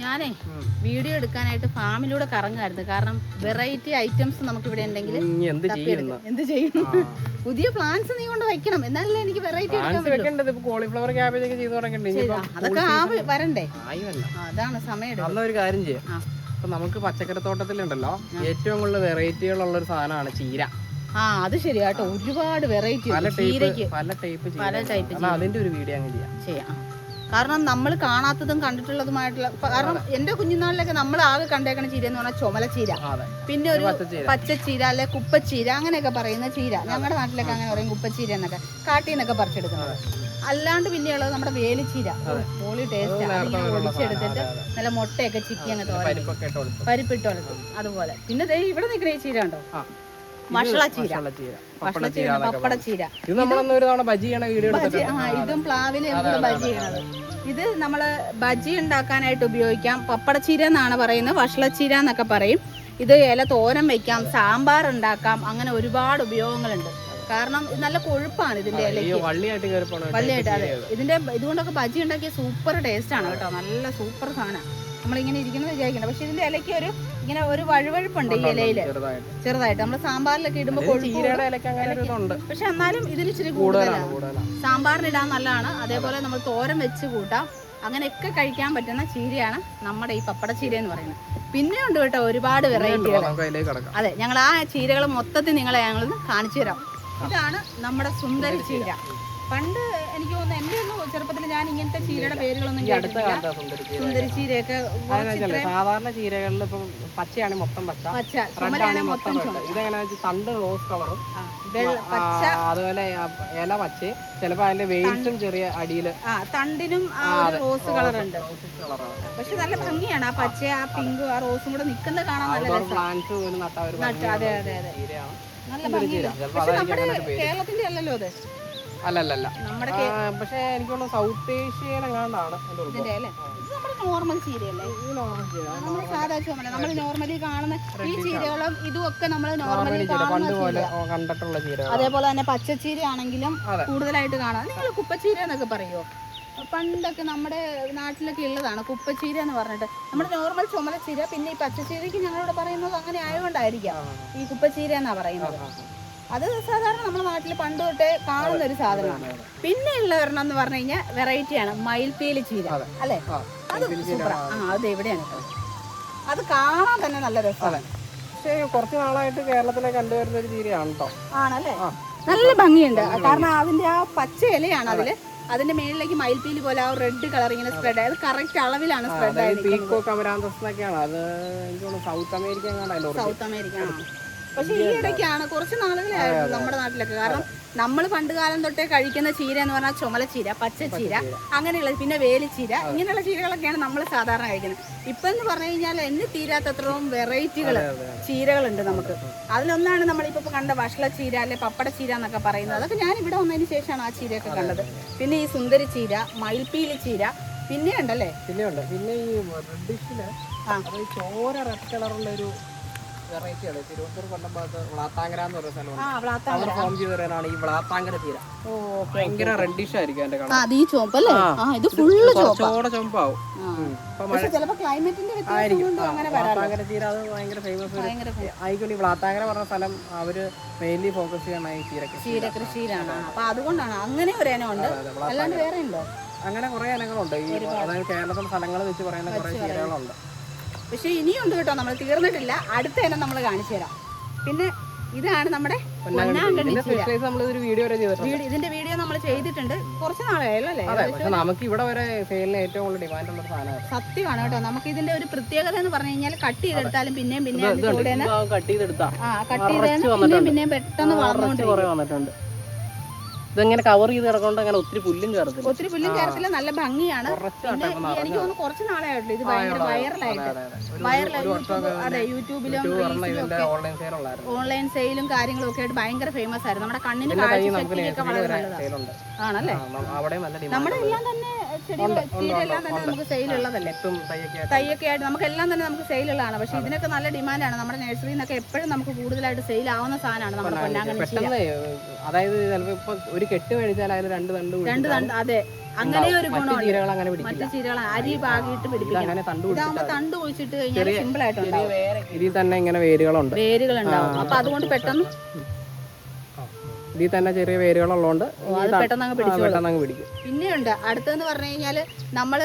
ഞാനേ വീഡിയോ എടുക്കാനായിട്ട് ഫാമിലൂടെ കറങ്ങായിരുന്നു കാരണം വെറൈറ്റി ഐറ്റംസ് നമുക്ക് ഇവിടെ ഉണ്ടെങ്കിൽ എന്ത് ചെയ്യും? പുതിയ പ്ലാന്റ്സ് നീ കൊണ്ട് വെക്കണം എന്നാലല്ലേ എനിക്ക് വെറൈറ്റി കോളിഫ്ലവർ ക്യാബേജ് ഒക്കെ ചെയ്തു തുടങ്ങിയിട്ടുണ്ട്. അതൊക്കെ ആ വരണ്ടേ? അതാണ് സമയം ഒരു കാര്യം ചെയ്യാം. നമുക്ക് പച്ചക്കറിത്തോട്ടത്തിലുണ്ടല്ലോ ഏറ്റവും കൂടുതൽ വെറൈറ്റികളുള്ള ഒരു സാധനമാണ് ചീര. ആ അത് ശരിയാട്ടോ. ഒരുപാട് വെറൈറ്റി പല ടൈപ്പ് പല ടൈപ്പ് അതിന്റെ ഒരു വീഡിയോ അങ്ങ് ചെയ്യാം. ചെയ്യാം. കാരണം നമ്മൾ കാണാത്തതും കണ്ടിട്ടുള്ളതുമായിട്ടുള്ള കാരണം എന്റെ കുഞ്ഞുനാളിലൊക്കെ നമ്മൾ ആകെ കണ്ടേക്കണ ചീര എന്ന് പറഞ്ഞാൽ ചുമല ചീര. അതെ. പിന്നെ ഒരു പച്ചച്ചീര അല്ലെ കുപ്പച്ചീര അങ്ങനെയൊക്കെ പറയുന്ന ചീര. ഞങ്ങളുടെ നാട്ടിലൊക്കെ അങ്ങനെ പറയും കുപ്പച്ചീര എന്നൊക്കെ കാട്ടിൽ നിന്നൊക്കെ പറിച്ചെടുക്കുന്നത്. അല്ലാണ്ട് പിന്നെയുള്ളത് നമ്മുടെ വേലിച്ചീര. പോളി ടേസ്റ്റ് ഒടിച്ചെടുത്തിട്ട് നല്ല മുട്ടയൊക്കെ ചിക്കി അങ്ങ് തോരൻ പരിപ്പൊക്കെ ഇട്ട് കൊടുത്തു പരിപ്പിട്ട് അതുപോലെ. പിന്നെ ദേ ഇവിടെ നിൽക്കുന്ന ഈ ചീര ഉണ്ടോ മഷളച്ചീര പപ്പടച്ചീര ഇത് നമ്മളൊന്ന് ഒരു തവണ ബജി ചെയ്യണ വീഡിയോ ഇതും പ്ലാവിൽ നമ്മൾ ബജി ചെയ്യണത്. ഇത് നമ്മൾ ബജി ഉണ്ടാക്കാനായിട്ട് ഉപയോഗിക്കാം. പപ്പടച്ചീര എന്നാണ് പറയുന്നത്. വഷളച്ചീര എന്നൊക്കെ പറയും. ഇത് ഇല തോരൻ വെക്കാം സാമ്പാർ ഉണ്ടാക്കാം അങ്ങനെ ഒരുപാട് ഉപയോഗങ്ങളുണ്ട്. കാരണം ഇത് നല്ല കൊഴുപ്പാണ് ഇതിന്റെ ഇലയ്ക്ക് വള്ളിയായിട്ട് അതെ. ഇതിന്റെ ഇതുകൊണ്ടൊക്കെ ബജി ഉണ്ടാക്കിയ സൂപ്പർ ടേസ്റ്റ് ആണ് കേട്ടോ. നല്ല സൂപ്പർ സാധനം. നമ്മളിങ്ങനെ ഇരിക്കുന്നത് വിചാരിക്കണം പക്ഷെ ഇതിന്റെ ഇലയ്ക്ക് ഒരു ഇങ്ങനെ ഒരു വഴുവഴുപ്പുണ്ട് ഈ ഇലയിൽ. ചെറുതായിട്ട്. നമ്മൾ സാമ്പാറിലൊക്കെ ഇടുമ്പോൾ പക്ഷെ എന്നാലും ഇതിന് ഇച്ചിരി കൂടുതലാണ് ഇടാൻ നല്ലതാണ്. അതേപോലെ നമ്മൾ തോരൻ വെച്ച് കൂട്ടാം. അങ്ങനെയൊക്കെ കഴിക്കാൻ പറ്റുന്ന ചീരയാണ് നമ്മുടെ ഈ പപ്പട ചീര എന്ന് പറയുന്നത്. പിന്നെ ഉണ്ട് കേട്ടോ ഒരുപാട് വെറൈറ്റികൾ അതെ ഞങ്ങൾ ആ ചീരകൾ മൊത്തത്തിൽ നിങ്ങളെ ഞങ്ങൾ കാണിച്ചു തരാം. ഇതാണ് നമ്മുടെ സുന്ദരി ചീര. പണ്ട് എനിക്ക് തോന്നുന്നു എന്റെ ഒന്നും ചെറുപ്പത്തിൽ ഞാൻ ഇങ്ങനത്തെ ചീരയുടെ പേരുകളൊന്നും സുന്ദരി ചീര. ചീരയൊക്കെ സാധാരണ ചീരകളിൽ ഇപ്പം പച്ചയാണ് മൊത്തം പച്ച. പച്ച. റെഡ് ചുമലാണെങ്കിൽ ആണെങ്കിൽ മൊത്തം മൊത്തം ചുമ. റെഡ് ഇതെങ്ങനെയാ വെച്ചാൽ തണ്ട് റോസ് കളറും. അതുപോലെ ഇല പച്ച. ചിലപ്പോ അതിന്റെ വെയിൽസും ചെറിയ അടിയിൽ. തണ്ടിനും റോസ് കളറുണ്ട്. പക്ഷെ നല്ല ഭംഗിയാണ് ആ പച്ച ആ പിങ്കും ആ റോസും കൂടെ നിൽക്കുന്നത് കാണാൻ നല്ല പ്ലാന്റ്സ് പോലും നട്ട ഒരു അതെ അതെ അതെ. നല്ല പക്ഷെ നമ്മുടെ കേരളത്തിന്റെ അല്ലല്ലോ അത്. അല്ലല്ലല്ല. നമ്മുടെ പക്ഷേ എനിക്ക് സൗത്ത് ഇത് നമ്മുടെ നോർമൽ ചീരയല്ലേ? നമ്മുടെ സാധാ ചുമല നമ്മൾ നോർമലി കാണുന്ന ഈ ചീരകളും ഇതും ഒക്കെ നമ്മൾ നോർമലി കാണുന്ന അതേപോലെ തന്നെ പച്ചച്ചീര ആണെങ്കിലും കൂടുതലായിട്ട് കാണാം. നിങ്ങൾ കുപ്പച്ചീര എന്നൊക്കെ പറയുമോ പണ്ടൊക്കെ നമ്മുടെ നാട്ടിലൊക്കെ ഉള്ളതാണ് കുപ്പച്ചീര എന്ന് പറഞ്ഞിട്ട്. നമ്മുടെ നോർമൽ ചുമലച്ചീര പിന്നെ ഈ പച്ചച്ചീരയ്ക്ക് ഞങ്ങളിവിടെ പറയുന്നത് അങ്ങനെ ആയതുകൊണ്ടായിരിക്കാം ഈ കുപ്പച്ചീര എന്നാ പറയുന്നത്. അത് സാധാരണ നമ്മുടെ നാട്ടിൽ പണ്ട് തൊട്ടേ കാണുന്ന ഒരു സാധനമാണ്. പിന്നെ ഉള്ള ഒരെണ്ണം എന്ന് പറഞ്ഞു കഴിഞ്ഞാൽ വെറൈറ്റിയാണ് മയിൽപ്പീലി ചീര. അല്ലേ? അത് സൂപ്പറാ. ആ അത് എവിടെയാണ് അത് കാണാൻ തന്നെ നല്ല രസമാണ്. പക്ഷേ കുറച്ച് നാളായിട്ട് കേരളത്തിലെ കണ്ടുവരുന്ന ഒരു ചീരയാണ് കേട്ടോ ആണല്ലേ? നല്ല ഭംഗിയുണ്ട്. കാരണം അതിന്റെ ആ പച്ച ഇലയാണ് അതിൽ അതിന്റെ മേളിലേക്ക് മയിൽപ്പീലി പോലെ ആ റെഡ് കളർ ഇങ്ങനെ സ്പ്രെഡ് ആയത് കറക്റ്റ് അളവിലാണ് സ്പ്രെഡ് ആയത് പീക്കോ കമരാന്തസ് എന്നൊക്കെയാണ് അത് സൗത്ത് അമേരിക്ക സൗത്ത് അമേരിക്ക. പക്ഷെ ഈ ഇടയ്ക്കാണ്. കുറച്ച് നാളുകളായിരുന്നു നമ്മുടെ നാട്ടിലൊക്കെ. കാരണം നമ്മൾ പണ്ട് കാലം തൊട്ടേ കഴിക്കുന്ന ചീര എന്ന് പറഞ്ഞാൽ ചുമലച്ചീര പച്ചച്ചീര അങ്ങനെയുള്ള പിന്നെ വേലിച്ചീര ഇങ്ങനെയുള്ള ചീരകളൊക്കെയാണ് നമ്മൾ സാധാരണ കഴിക്കുന്നത്. ഇപ്പൊ എന്ന് പറഞ്ഞു കഴിഞ്ഞാൽ എന്ന് തീരാത്തത്രയും വെറൈറ്റികൾ. ചീരകളുണ്ട് നമുക്ക്. അതിലൊന്നാണ് നമ്മളിപ്പോ കണ്ട വഷള ചീര അല്ലെ പപ്പട ചീര എന്നൊക്കെ പറയുന്നത്. അതൊക്കെ ഞാൻ ഇവിടെ വന്നതിന് ശേഷമാണ് ആ ചീരയൊക്കെ കണ്ടത്. പിന്നെ ഈ സുന്ദരി ചീര മയിൽപ്പീലി ചീര പിന്നെ ഉണ്ടല്ലേ? പിന്നെ ഉണ്ട്. പിന്നെ ഈ റെഡിഷിൽ ചോര റെഡ് കളറുള്ള ഒരു വെറൈറ്റി ആണ് തിരുവനന്തപുരം കൊല്ലം ഭാഗത്ത് വ്ളാത്താങ്കര എന്ന് പറയുന്ന സ്ഥലമാണ് ഫോം ചെയ്ത് ഈ വ്ളാത്താങ്കര തീര. ഭയങ്കര റെഡിഷ് ആയിരിക്കും എന്റെ ഈ ചുവപ്പല്ലേ ആ ഇത് ഫുള്ള് വ്ളാത്താങ്കര അത് ഭയങ്കര ഫേമസ് ഭയങ്കര ആയിക്കോട്ടെ ഈ വ്ളാത്താങ്കര പറഞ്ഞ സ്ഥലം അവർ മെയിൻലി ഫോക്കസ് ചെയ്യണ ഈ അപ്പൊ അതുകൊണ്ടാണ് അങ്ങനെ ഒരു. അല്ലാണ്ട് വേറെ ഉണ്ടോ? അങ്ങനെ കുറെ ഇനങ്ങളുണ്ട്. ഈ അതായത് കേരളത്തിലെ സ്ഥലങ്ങൾ വെച്ച് പറയുന്ന കുറെ ചീരകളുണ്ട് പക്ഷെ ഇനിയുണ്ട് കേട്ടോ. നമ്മൾ തീർന്നിട്ടില്ല. അടുത്ത ഇനം നമ്മൾ കാണിച്ചു തരാം. പിന്നെ ഇതാണ് നമ്മുടെ ഇതിന്റെ വീഡിയോ നമ്മൾ ചെയ്തിട്ടുണ്ട്. കുറച്ച് നാളായല്ലോ നമുക്ക് ഇവിടെ വരെ സെയിലിന് ഏറ്റവും കൂടുതൽ ഡിമാൻഡ് ഉള്ള ഒരു സാധനമാണ്. സത്യമാണ് കേട്ടോ. നമുക്ക് ഇതിന്റെ ഒരു പ്രത്യേകത എന്ന് പറഞ്ഞു കഴിഞ്ഞാൽ കട്ട് ചെയ്തെടുത്താലും പിന്നെയും പിന്നെയും കട്ട് പിന്നെയും പിന്നെയും പെട്ടെന്ന് വളർന്നുകൊണ്ട് വന്നിട്ടുണ്ട്. ഇതിങ്ങനെ കവർ ചെയ്ത് കിടക്കൊണ്ട് അങ്ങനെ ഒത്തിരി പുല്ലും കയറത്തില്ല. ഒത്തിരി പുല്ലും കയറത്തില്ല നല്ല ഭംഗിയാണ്. പിന്നെ എനിക്ക് തോന്നുന്നു കുറച്ച് നാളായിട്ടുള്ളൂ ഇത് ഭയങ്കര വൈറലായിട്ട് വൈറലായിട്ട് അതെ യൂട്യൂബിലും ഓൺലൈൻ സെയിലും കാര്യങ്ങളും ഒക്കെ ആയിട്ട് ഭയങ്കര ഫേമസ് ആയിരുന്നു. നമ്മുടെ കണ്ണിന് വളരെ നല്ലതാണ്. ആണല്ലേ? നമ്മുടെ എല്ലാം തന്നെ തയ്യൊക്കെ തന്നെ നമുക്ക് തൈയൊക്കെ ആയിട്ട് നമുക്ക് എല്ലാം തന്നെ നമുക്ക് സെയിലുള്ളതാണ് പക്ഷെ ഇതിനൊക്കെ നല്ല ഡിമാൻഡാണ് നമ്മുടെ നഴ്സറിയിൽ നിന്നൊക്കെ എപ്പോഴും നമുക്ക് കൂടുതലായിട്ട് സെയിൽ ആവുന്ന സാധനമാണ് നമ്മുടെ പൊന്നാങ്കണ്ണി അതായത് ഇപ്പൊ ഒരു കെട്ട് മേടിച്ചാൽ അതിന് രണ്ട് തണ്ട് രണ്ട് തണ്ട് അതെ. അങ്ങനെ ഒരു ഗുണം ഗുണമുണ്ട്. അങ്ങനെ മറ്റു ചീരകൾ അരി പാകിയിട്ട് അങ്ങനെ തണ്ട് തണ്ട് കുഴിച്ചിട്ട് കഴിഞ്ഞാൽ സിമ്പിൾ ആയിട്ടുണ്ടാവും ഇതിൽ തന്നെ ഇങ്ങനെ വേരുകളുണ്ട്. വേരുകൾ ഉണ്ടാവും അപ്പൊ അതുകൊണ്ട് പെട്ടെന്ന് ഇതിൽ തന്നെ ചെറിയ വേരുകളുള്ളതുകൊണ്ട് പെട്ടെന്ന് അങ്ങ് പിടിച്ചു പെട്ടെന്ന് അങ്ങ് പിടിക്കും. പിന്നെയുണ്ട് അടുത്തെന്ന് പറഞ്ഞു കഴിഞ്ഞാൽ നമ്മൾ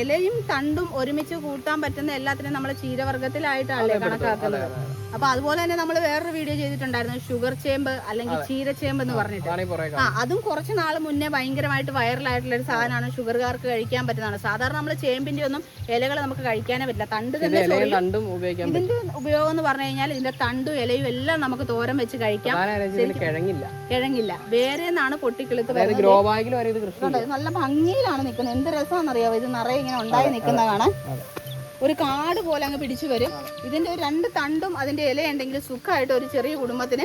ഇലയും തണ്ടും ഒരുമിച്ച് കൂട്ടാൻ പറ്റുന്ന എല്ലാത്തിനും നമ്മൾ ചീരവർഗത്തിലായിട്ടാണ് കണക്കാക്കുന്നത്? അപ്പൊ അതുപോലെ തന്നെ നമ്മൾ വേറൊരു വീഡിയോ ചെയ്തിട്ടുണ്ടായിരുന്നു ഷുഗർ ചേമ്പ് അല്ലെങ്കിൽ ചീരച്ചേമ്പ് എന്ന് പറഞ്ഞിട്ട്. ആ അതും കുറച്ച് നാൾ മുന്നേ ഭയങ്കരമായിട്ട് വൈറലായിട്ടുള്ള ഒരു സാധനമാണ് ഷുഗർകാർക്ക് കഴിക്കാൻ പറ്റുന്നതാണ്. സാധാരണ നമ്മൾ ചേമ്പിന്റെ ഒന്നും ഇലകൾ നമുക്ക് കഴിക്കാനേ പറ്റില്ല. തണ്ട് തന്നെ ഇതിന്റെ ഉപയോഗം എന്ന് പറഞ്ഞു കഴിഞ്ഞാൽ ഇതിന്റെ തണ്ടും ഇലയും എല്ലാം നമുക്ക് തോരൻ വെച്ച് കഴിക്കാം. കിഴങ്ങില്ല. കിഴങ്ങില്ല. വേറെ നിന്നാണ് പൊട്ടിക്കിളുത്ത് നല്ല ഭംഗിയിലാണ് നിൽക്കുന്നത്. എന്ത് രസമാണെന്നറിയാവോ? ഇത് നിറയെ ഇങ്ങനെ ഉണ്ടായി നിൽക്കുന്ന കാണാൻ. ഒരു കാട് പോലെ അങ്ങ് പിടിച്ചു വരും. ഇതിന്റെ ഒരു രണ്ട് തണ്ടും അതിന്റെ ഇല ഉണ്ടെങ്കിൽ സുഖമായിട്ട് ഒരു ചെറിയ കുടുംബത്തിന്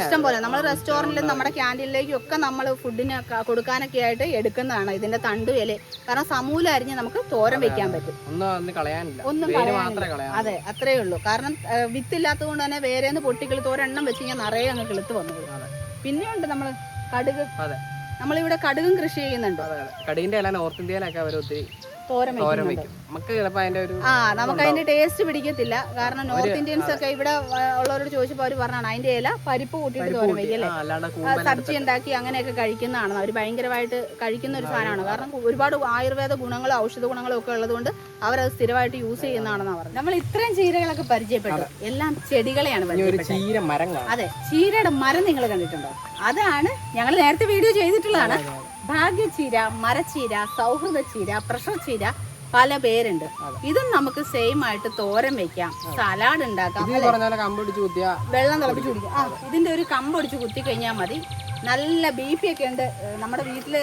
ഇഷ്ടം പോലെ. നമ്മൾ റെസ്റ്റോറന്റിലും നമ്മുടെ ക്യാന്റീനിലേക്കും ഒക്കെ നമ്മൾ ഫുഡിന് കൊടുക്കാനൊക്കെ ആയിട്ട് എടുക്കുന്നതാണ്. ഇതിന്റെ തണ്ടും ഇല. കാരണം സമൂലം അരിഞ്ഞ് നമുക്ക് തോരൻ വെക്കാൻ പറ്റും. ഒന്നും. അതെ അത്രേ ഉള്ളൂ. കാരണം വിത്ത് വിത്തില്ലാത്തത് കൊണ്ട് തന്നെ വേറേന്ന് പൊട്ടിക്കിളുത്ത് ഒരെണ്ണം വെച്ച് കഴിഞ്ഞാൽ നിറയെ അങ്ങ് കിളുത്ത് വന്നു. പിന്നെയുണ്ട് നമ്മൾ കടുക്. നമ്മളിവിടെ കടുകും കൃഷി ചെയ്യുന്നുണ്ട്. കടുകിന്റെ ഇല നോർത്ത് ഇന്ത്യയിലൊക്കെ അവർ ഒത്തിരി തോരൻ തോരൻ വെക്കും നമുക്ക് ചിലപ്പോൾ അതിന്റെ ഒരു ആ നമുക്ക് അതിന്റെ ടേസ്റ്റ് പിടിക്കത്തില്ല. കാരണം നോർത്ത് ഇന്ത്യൻസ് ഒക്കെ ഇവിടെ ഉള്ളവരോട് ചോദിച്ചപ്പോൾ അവർ പറഞ്ഞാണ് അതിന്റെ ഇല പരിപ്പ് കൂട്ടിയിട്ട് തോരൻ കൂമ്പൻ സബ്ജി ഉണ്ടാക്കി അങ്ങനെയൊക്കെ കഴിക്കുന്നതാണ്. അവർ ഭയങ്കരമായിട്ട് കഴിക്കുന്ന ഒരു സാധനമാണ്. കാരണം ഒരുപാട് ആയുർവേദ ഗുണങ്ങളും ഔഷധ ഗുണങ്ങളും ഒക്കെ ഉള്ളതുകൊണ്ട് അവരത് സ്ഥിരമായിട്ട് യൂസ് ചെയ്യുന്നതാണെന്നാണ് പറഞ്ഞത്. നമ്മൾ ഇത്രയും ചീരകളൊക്കെ പരിചയപ്പെട്ടു. എല്ലാം ചെടികളെയാണ് പരിചയപ്പെട്ടത്. അതെ ചീരയുടെ മരം നിങ്ങൾ കണ്ടിട്ടുണ്ടോ? അതാണ് ഞങ്ങൾ നേരത്തെ വീഡിയോ ചെയ്തിട്ടുള്ളതാണ്. ഭാഗ്യചീര മരച്ചീര സൗഹൃദ ചീര പ്രഷർ ചീര പല പേരുണ്ട്. ഇതും നമുക്ക് സെയിം ആയിട്ട് തോരൻ വെക്കാം. സലാഡ് ഉണ്ടാക്കാം. വെള്ളം തിളപ്പിച്ച് കുടിക്കാം. ആ ഇതിന്റെ ഒരു കമ്പൊടിച്ച് കുത്തി കഴിഞ്ഞാൽ മതി. നല്ല ബീഫിയൊക്കെ ഉണ്ട്. നമ്മുടെ വീട്ടിലെ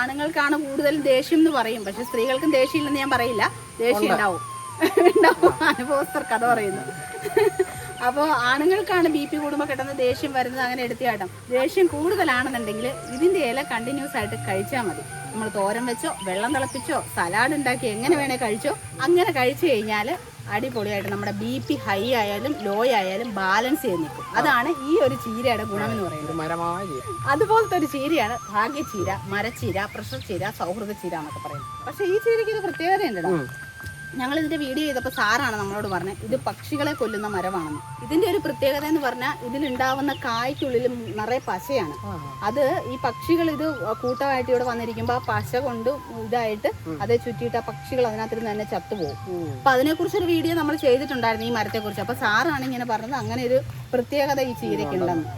ആണുങ്ങൾക്കാണ് കൂടുതലും ദേഷ്യം എന്ന് പറയും. പക്ഷെ സ്ത്രീകൾക്കും ദേഷ്യം ഇല്ലെന്ന് ഞാൻ പറയില്ല. ദേഷ്യം ഉണ്ടാവും. ഉണ്ടാവും. അനുഭവസ്ഥർ കഥ പറയുന്നു. അപ്പോൾ ആണുങ്ങൾക്കാണ് ബി പി കൂടുമ്പോൾ കിട്ടുന്ന ദേഷ്യം വരുന്നത് അങ്ങനെ എടുത്തിയാട്ടം ദേഷ്യം കൂടുതലാണെന്നുണ്ടെങ്കിൽ ഇതിന്റെ ഇല കണ്ടിന്യൂസ് ആയിട്ട് കഴിച്ചാൽ മതി. നമ്മൾ തോരൻ വെച്ചോ വെള്ളം തിളപ്പിച്ചോ സലാഡ് ഉണ്ടാക്കി എങ്ങനെ വേണേൽ കഴിച്ചോ അങ്ങനെ കഴിച്ചു കഴിഞ്ഞാൽ അടിപൊളിയായിട്ട് നമ്മുടെ ബി പി ഹൈ ആയാലും ലോ ആയാലും ബാലൻസ് ചെയ്ത് നിൽക്കും. അതാണ് ഈ ഒരു ചീരയുടെ ഗുണം എന്ന് പറയുന്നത്. അതുപോലത്തെ ഒരു ചീരയാണ് ഭാഗ്യചീര മരച്ചീര പ്രഷർ ചീര സൗഹൃദ ചീര എന്നൊക്കെ പറയുന്നത്. പക്ഷേ ഈ ചീരയ്ക്ക് ഒരു പ്രത്യേകതയുണ്ട്. ഞങ്ങൾ ഇതിന്റെ വീഡിയോ ചെയ്തപ്പോൾ സാറാണ് നമ്മളോട് പറഞ്ഞത് ഇത് പക്ഷികളെ കൊല്ലുന്ന മരമാണെന്ന്. ഇതിന്റെ ഒരു പ്രത്യേകത എന്ന് പറഞ്ഞാൽ ഇതിലുണ്ടാവുന്ന കായ്ക്കുള്ളിൽ നിറയെ പശയാണ്. അത് ഈ പക്ഷികൾ ഇത് കൂട്ടമായിട്ട് ഇവിടെ വന്നിരിക്കുമ്പോൾ ആ പശ കൊണ്ട് ഇതായിട്ട് അതേ ചുറ്റിയിട്ട് ആ പക്ഷികൾ അതിനകത്ത് തന്നെ ചത്തുപോകും. അപ്പൊ അതിനെക്കുറിച്ച് ഒരു വീഡിയോ നമ്മൾ ചെയ്തിട്ടുണ്ടായിരുന്നു ഈ മരത്തെക്കുറിച്ച്. അപ്പൊ സാറാണ് ഇങ്ങനെ പറഞ്ഞത് അങ്ങനെ ഒരു പ്രത്യേകത ഈ ചീരയ്ക്കുണ്ടെന്ന്.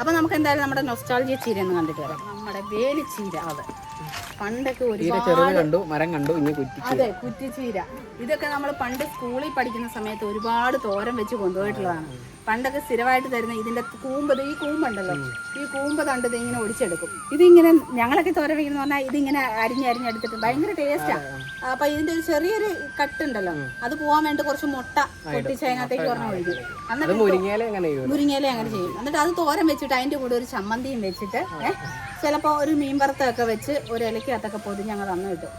അപ്പൊ നമുക്ക് എന്തായാലും നമ്മുടെ നൊസ്റ്റാൾജിയ ചീര എന്ന് കണ്ടിട്ട് വരാം. നമ്മുടെ വേലി വേലിച്ചീര. അതെ. പണ്ടൊക്കെ ഒരുപാട് കണ്ടു മരം കണ്ടു ഇനി അതെ കുറ്റിച്ചീര. ഇതൊക്കെ നമ്മൾ പണ്ട് സ്കൂളിൽ പഠിക്കുന്ന സമയത്ത് ഒരുപാട് തോരം വെച്ച് കൊണ്ടുപോയിട്ടുള്ളതാണ്. പണ്ടൊക്കെ സ്ഥിരമായിട്ട് തരുന്ന ഇതിന്റെ കൂമ്പത് ഈ കൂമ്പുണ്ടല്ലോ. ഈ കൂമ്പ് തണ്ട് ഇങ്ങനെ ഒടിച്ചെടുക്കും. ഇതിങ്ങനെ ഞങ്ങളൊക്കെ തോര വെക്കുന്ന പറഞ്ഞാൽ ഇതിങ്ങനെ അരിഞ്ഞ് അരിഞ്ഞെടുത്തിട്ട് ഭയങ്കര ടേസ്റ്റാണ് അപ്പൊ ഇതിന്റെ ഒരു ചെറിയൊരു കട്ട് ഉണ്ടല്ലോ അത് പോവാൻ വേണ്ടി കുറച്ച് മുട്ട പൊട്ടിച്ച് അതിനകത്തേക്ക് ഒരെണ്ണം ഒഴിക്കും. എന്നിട്ട് മുരിങ്ങയില അങ്ങനെ ചെയ്യും. എന്നിട്ട് അത് തോരൻ വെച്ചിട്ട് അതിന്റെ കൂടെ ഒരു ചമ്മന്തിയും വെച്ചിട്ട് ചിലപ്പോ ചിലപ്പോൾ ഒരു മീൻ വറുത്തൊക്കെ വെച്ച് ഒരു ഇലക്കകത്തൊക്കെ പൊതിഞ്ഞ് ഞങ്ങൾ തന്നു കിട്ടും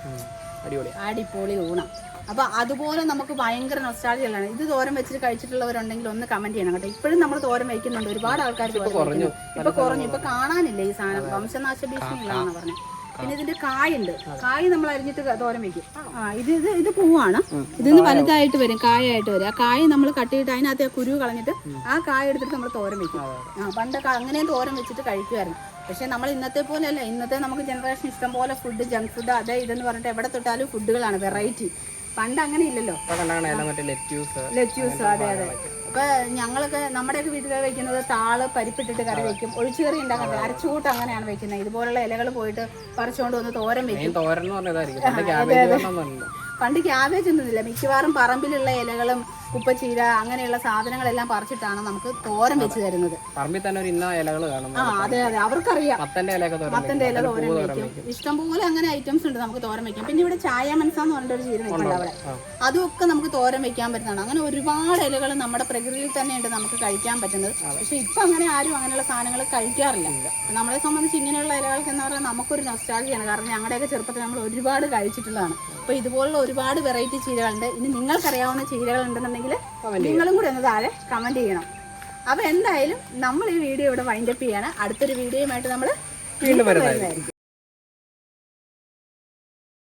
അടിപൊളി അടിപൊളി ഊണം. അപ്പൊ അതുപോലെ നമുക്ക് ഭയങ്കര നൊസ്റ്റാൾജിയാണ് ഇത് തോരം വെച്ചിട്ട് കഴിച്ചിട്ടുള്ളവരുണ്ടെങ്കിൽ ഒന്ന് കമന്റ് ചെയ്യണം കേട്ടോ. ഇപ്പോഴും നമ്മൾ തോരം വയ്ക്കുന്നുണ്ട് ഒരുപാട് ആൾക്കാർ കുറഞ്ഞു. ഇപ്പൊ കുറഞ്ഞു. ഇപ്പൊ കാണാനില്ല ഈ സാധനം. വംശനാശ ഭീഷണിയുള്ളതാണ് പറഞ്ഞത് പിന്നെ ഇതിന്റെ കായുണ്ട്. കായ് നമ്മൾ അരിഞ്ഞിട്ട് തോരം വെക്കും. ആ. ഇത് ഇത് ഇത് പൂവാണ്. ഇതിന്ന് വലുതായിട്ട് വരും കായായിട്ട് വരും. ആ കായ നമ്മൾ കട്ടിയിട്ട് അതിനകത്ത് ആ കുരു കളഞ്ഞിട്ട് ആ കായ എടുത്തിട്ട് നമ്മൾ തോരം വെക്കും. ആ പണ്ടൊക്കെ അങ്ങനെയും തോരൻ വെച്ചിട്ട് കഴിക്കുമായിരുന്നു പക്ഷെ നമ്മൾ ഇന്നത്തെ പോലെയല്ല. ഇന്നത്തെ നമുക്ക് ജനറേഷൻ ഇഷ്ടം പോലെ ഫുഡ് ജങ്ക് ഫുഡ് അതേ ഇതെന്ന് പറഞ്ഞിട്ട് എവിടെ തൊട്ടാലും ഫുഡുകളാണ് വെറൈറ്റി പണ്ട് അങ്ങനെ ഇല്ലല്ലോ ലെറ്റ്യൂസ് അതെ അതെ. ഇപ്പൊ ഞങ്ങളൊക്കെ നമ്മുടെയൊക്കെ വീട്ടിൽ വെക്കുന്നത് താൾ പരിപ്പിട്ടിട്ട് കറി വെക്കും. ഒഴിച്ചുകറി ഉണ്ടാക്കുന്നത് അരച്ചുകൂട്ട് അങ്ങനെയാണ് വെക്കുന്നത്. ഇതുപോലുള്ള ഇലകൾ പോയിട്ട് പറിച്ചുകൊണ്ട് വന്ന് തോരൻ വെക്കും. തോരൻ പണ്ട് ക്യാബേജ് ഒന്നുമില്ല മിക്കവാറും പറമ്പിലുള്ള ഇലകളും കുപ്പച്ചീര അങ്ങനെയുള്ള സാധനങ്ങളെല്ലാം പറിച്ചിട്ടാണ് നമുക്ക് തോരൻ വെച്ച് തരുന്നത്. പറമ്പിൽ തന്നെ ഒരു ഇന്ന ഇലകൾ കാണും. ആ അതെ അതെ. അവർക്കറിയാം. മത്തന്റെ തോരൻ മത്തന്റെ ഇല. തോരൻ വെക്കും. ഇഷ്ടംപോലെ അങ്ങനെ ഐറ്റംസ് ഉണ്ട് നമുക്ക് തോരൻ വെക്കാം. പിന്നെ ഇവിടെ ചായ മനസ്സാന്ന് പറഞ്ഞിട്ട് ഒരു ചീര നിൽക്കുന്നുണ്ട് അവിടെ. അതൊക്കെ നമുക്ക് തോരൻ വെക്കാൻ പറ്റുന്നതാണ്. അങ്ങനെ ഒരുപാട് ഇലകൾ നമ്മുടെ പ്രകൃതിയിൽ തന്നെ ഉണ്ട് നമുക്ക് കഴിക്കാൻ പറ്റുന്നത്. പക്ഷെ ഇപ്പൊ അങ്ങനെ ആരും അങ്ങനെയുള്ള സാധനങ്ങൾ കഴിക്കാറില്ല. നമ്മളെ സംബന്ധിച്ച് ഇങ്ങനെയുള്ള ഇലകൾക്ക് എന്ന് പറഞ്ഞാൽ നമുക്കൊരു നൊസ്റ്റാഗിയാണ് കാരണം ഞങ്ങളുടെയൊക്കെ ചെറുപ്പത്തിൽ നമ്മൾ ഒരുപാട് കഴിച്ചിട്ടുള്ളതാണ്. അപ്പൊ ഇതുപോലുള്ള ഒരുപാട് വെറൈറ്റി ചീരകളുണ്ട്. ഇനി നിങ്ങൾക്കറിയാവുന്ന ചീരകൾ ഉണ്ടെന്നുണ്ടെങ്കിൽ നിങ്ങളും കൂടെ ഒന്ന് താഴെ കമന്റ് ചെയ്യണം. അപ്പൊ എന്തായാലും നമ്മൾ ഈ വീഡിയോ ഇവിടെ വൈൻഡപ്പ് ചെയ്യാണ്. അടുത്തൊരു വീഡിയോയുമായിട്ട് നമ്മൾ വീണ്ടും. വരുന്നതായിരിക്കും.